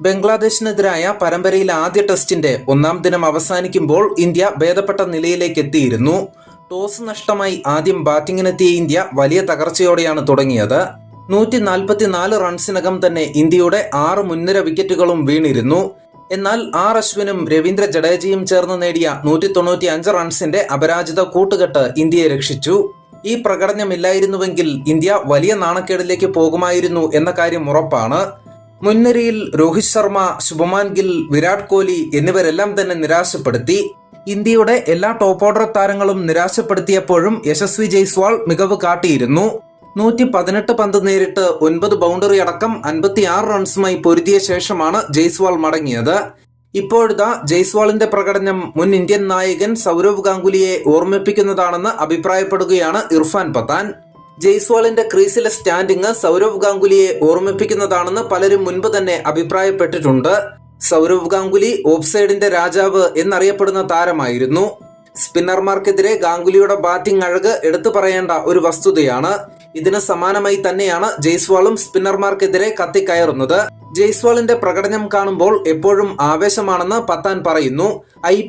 ബംഗ്ലാദേശിനെതിരായ പരമ്പരയിലെ ആദ്യ ടെസ്റ്റിന്റെ ഒന്നാം ദിനം അവസാനിക്കുമ്പോൾ ഇന്ത്യ ഭേദപ്പെട്ട നിലയിലേക്ക് എത്തിയിരുന്നു ടോസ് നഷ്ടമായി ആദ്യം ബാറ്റിംഗിനെത്തിയ ഇന്ത്യ വലിയ തകർച്ചയോടെയാണ് തുടങ്ങിയത്. നൂറ്റി നാൽപ്പത്തിനാല് റൺസിനകം തന്നെ ഇന്ത്യയുടെ ആറ് മുൻനിര വിക്കറ്റുകളും വീണിരുന്നു. എന്നാൽ ആർ അശ്വിനും രവീന്ദ്ര ജഡേജയും ചേർന്ന് നേടിയ നൂറ്റി തൊണ്ണൂറ്റി അഞ്ച് റൺസിന്റെ അപരാജിത കൂട്ടുകെട്ട് ഇന്ത്യയെ രക്ഷിച്ചു. ഈ പ്രകടനമില്ലായിരുന്നുവെങ്കിൽ ഇന്ത്യ വലിയ നാണക്കേടിലേക്ക് പോകുമായിരുന്നു എന്ന കാര്യം ഉറപ്പാണ്. മുൻനിരയിൽ രോഹിത് ശർമ്മ ശുഭമാൻ ഗിൽ വിരാട് കോഹ്ലി എന്നിവരെല്ലാം തന്നെ നിരാശപ്പെടുത്തി. ഇന്ത്യയുടെ എല്ലാ ടോപ്പ് ഓർഡർ താരങ്ങളും നിരാശപ്പെടുത്തിയപ്പോഴും യശസ്വി ജയ്സ്വാൾ മികവ് കാട്ടിയിരുന്നു. നൂറ്റി പതിനെട്ട് പന്ത് നേരിട്ട് ഒൻപത് ബൗണ്ടറി അടക്കം അൻപത്തി ആറ് റൺസുമായി പൊരുതിയ ശേഷമാണ് ജയ്സ്വാൾ മടങ്ങിയത്. ഇപ്പോഴിതാ ജയ്സ്വാളിന്റെ പ്രകടനം മുൻ ഇന്ത്യൻ നായകൻ സൗരവ് ഗാംഗുലിയെ ഓർമ്മിപ്പിക്കുന്നതാണെന്ന് അഭിപ്രായപ്പെടുകയാണ് ഇർഫാൻ പത്താൻ. ജയ്സ്വാളിന്റെ ക്രീസിലെ സ്റ്റാൻഡിങ് സൗരവ് ഗാംഗുലിയെ ഓർമ്മിപ്പിക്കുന്നതാണെന്ന് പലരും മുൻപ് തന്നെ അഭിപ്രായപ്പെട്ടിട്ടുണ്ട്. സൗരവ് ഗാംഗുലി ഓഫ്സൈഡിന്റെ രാജാവ് എന്നറിയപ്പെടുന്ന താരമായിരുന്നു. സ്പിന്നർമാർക്കെതിരെ ഗാംഗുലിയുടെ ബാറ്റിംഗ് അഴക് എടുത്തു പറയേണ്ട ഒരു വസ്തുതയാണ്. ഇതിന് സമാനമായി തന്നെയാണ് ജയ്സ്വാളും സ്പിന്നർമാർക്കെതിരെ കത്തിക്കയറുന്നത്. ജയ്സ്വാളിന്റെ പ്രകടനം കാണുമ്പോൾ എപ്പോഴും ആവേശമാണെന്ന് പത്താൻ പറയുന്നു. ഐ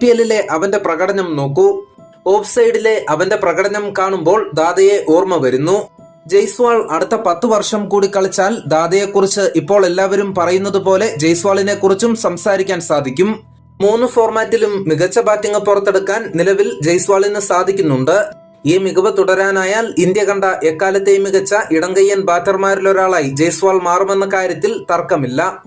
അവന്റെ പ്രകടനം നോക്കൂ. ഓഫ് സൈഡിലെ അവന്റെ പ്രകടനം കാണുമ്പോൾ ദാദയെ ഓർമ്മ വരുന്നു. ജയ്സ്വാൾ അടുത്ത പത്ത് വർഷം കൂടി കളിച്ചാൽ ദാദയെക്കുറിച്ച് ഇപ്പോൾ എല്ലാവരും പറയുന്നത് പോലെ ജയ്സ്വാളിനെ കുറിച്ചും സംസാരിക്കാൻ സാധിക്കും. മൂന്ന് ഫോർമാറ്റിലും മികച്ച ബാറ്റിംഗ് പുറത്തെടുക്കാൻ നിലവിൽ ജയ്സ്വാളിന് സാധിക്കുന്നുണ്ട്. ഈ മികവ് തുടരാനായാൽ ഇന്ത്യ കണ്ട എക്കാലത്തെയും മികച്ച ഇടങ്കയ്യൻ ബാറ്റർമാരിലൊരാളായി ജയ്സ്വാൾ മാറുമെന്ന കാര്യത്തിൽ തർക്കമില്ല.